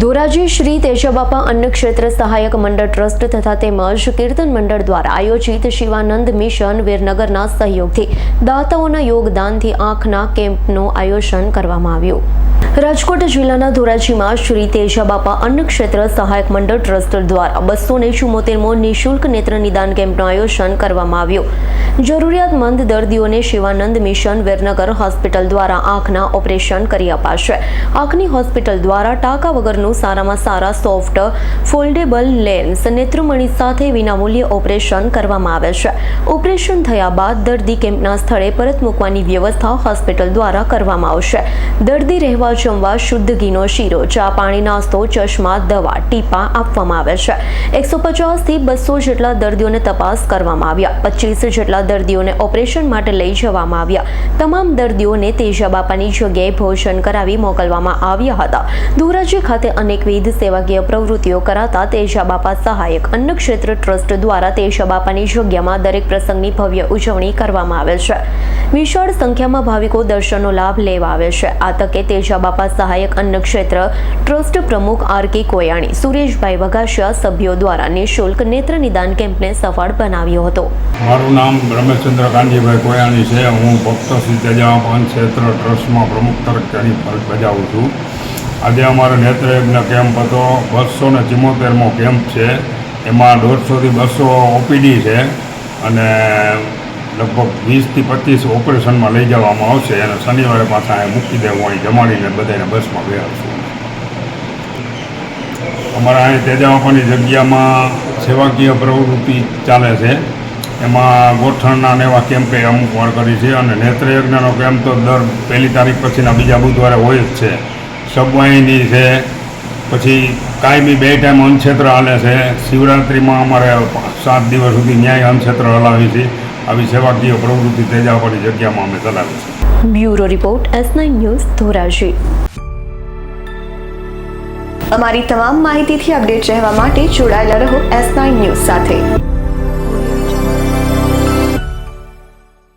ધોરાજી શ્રી તેજબાપા અન્ન ક્ષેત્ર સહાયક મંડળ ટ્રસ્ટ તથા તેમજ કીર્તન મંડળ દ્વારા આયોજિત શિવાનંદ મિશન વીરનગરના સહયોગથી દાતાઓના યોગદાનથી આંખના કેમ્પનું આયોજન કરવામાં આવ્યું. રાજકોટ જિલ્લાના ધોરાજીમાં શ્રી તેજાબાપા અન્ન ક્ષેત્ર સહાયક મંડળ ટ્રસ્ટ દ્વારા બસો ને ચુમ્મોતેરમો નિઃશુલ્ક નેત્ર નિદાન કેમ્પનું આયોજન કરવામાં આવ્યું. જરૂરિયાતમંદ દર્દીઓને શિવાનંદ મિશન વીરનગર હોસ્પિટલ દ્વારા આંખના ઓપરેશન કરી અપાશે. આંખની હોસ્પિટલ દ્વારા ટાંકા વગરનું સારામાં સારા સોફ્ટ, ફોલ્ડેબલ લેન્સ, નેત્રમણી સાથે વિનામૂલ્યે ઓપરેશન કરવામાં આવે છે. ઓપરેશન થયા બાદ દર્દી કેમ્પના સ્થળે પરત મૂકવાની વ્યવસ્થા હોસ્પિટલ દ્વારા કરવામાં આવશે. દર્દી રહેવા જમવા શુદ્ધ ઘીનો શીરો, ચા પાણી, નાસ્તો, ચશ્મા, દવા, ટીપા આપવામાં આવે છે. એકસો પચાસથી બસો જેટલા દર્દીઓને તપાસ કરવામાં આવ્યા. પચીસ જેટલા દર્દીઓને ઓપરેશન માટે લઈ જવામાં આવ્યા. તમામ દર્દીઓને તેજા બાપાની જગ્યાએ ભોજન કરાવી મોકલવામાં આવ્યા હતા. ધોરાજી ખાતે અનેકવિધ સેવાકીય પ્રવૃત્તિઓ કરાતા તેજા બાપા સહાયક અન્ન ક્ષેત્ર ટ્રસ્ટ દ્વારા તેજા બાપાની જગ્યામાં દરેક પ્રસંગની ભવ્ય ઉજવણી કરવામાં આવે છે. વિશાળ સંખ્યામાં ભાવિકો દર્શનનો લાભ લેવા આવે છે. આ તકે તેજા બાપા સહાયક અન્ન ક્ષેત્ર ટ્રસ્ટ પ્રમુખ આર કે કોયાણી, સુરેશભાઈ વઘાસિયા સભ્યો દ્વારા નિઃશુલ્ક નેત્ર નિદાન કેમ્પને સફળ બનાવ્યો હતો. મારું નામ રમેશચંદ્ર કાંજીભાઈ કોયાણી છે. હું ભક્ત શ્રી તેજાપાન ક્ષેત્ર ટ્રસ્ટમાં પ્રમુખ તરીકેની ફરજ બજાવું છું. આજે અમારો નેત્રયજ્ઞ કેમ્પ હતો. બસો ને ચુમ્મોતેરમો કેમ્પ છે. એમાં દોઢસોથી બસો ઓપીડી છે. અને લગભગ વીસથી પચીસ ઓપરેશનમાં લઈ જવામાં આવશે અને શનિવારે પાછા અહીં મૂકી દેવું અહીં જમાડીને બધાને બસમાં બેહાડશું. અમારા અહીં તેજાવાપાની જગ્યામાં સેવાકીય પ્રવૃત્તિ ચાલે છે. એમાં ગોઠણના ને એવા કેમ્પે અમુક વાર કરી છે અને નેત્રયજ્ઞનો કેમ્પ તો દર પહેલી તારીખ પછીના બીજા બુધવારે હોય જ છે. સબવાહિની છે, પછી કાયમી બે ટાઈમ અન્નક્ષેત્ર હાલે છે. શિવરાત્રિમાં અમારે સાત દિવસ સુધી ન્યાય અન્નક્ષેત્ર હલાવી છે. આવી સેવાકીય પ્રવૃત્તિ તેજાબાપાની જગ્યામાં અમે ચલાવી છે bureau report S nine news Dhoraji. અમારી તમામ માહિતીથી અપડેટ રહેવા માટે જોડાયેલા રહો એસ નાઇન ન્યૂઝ સાથે.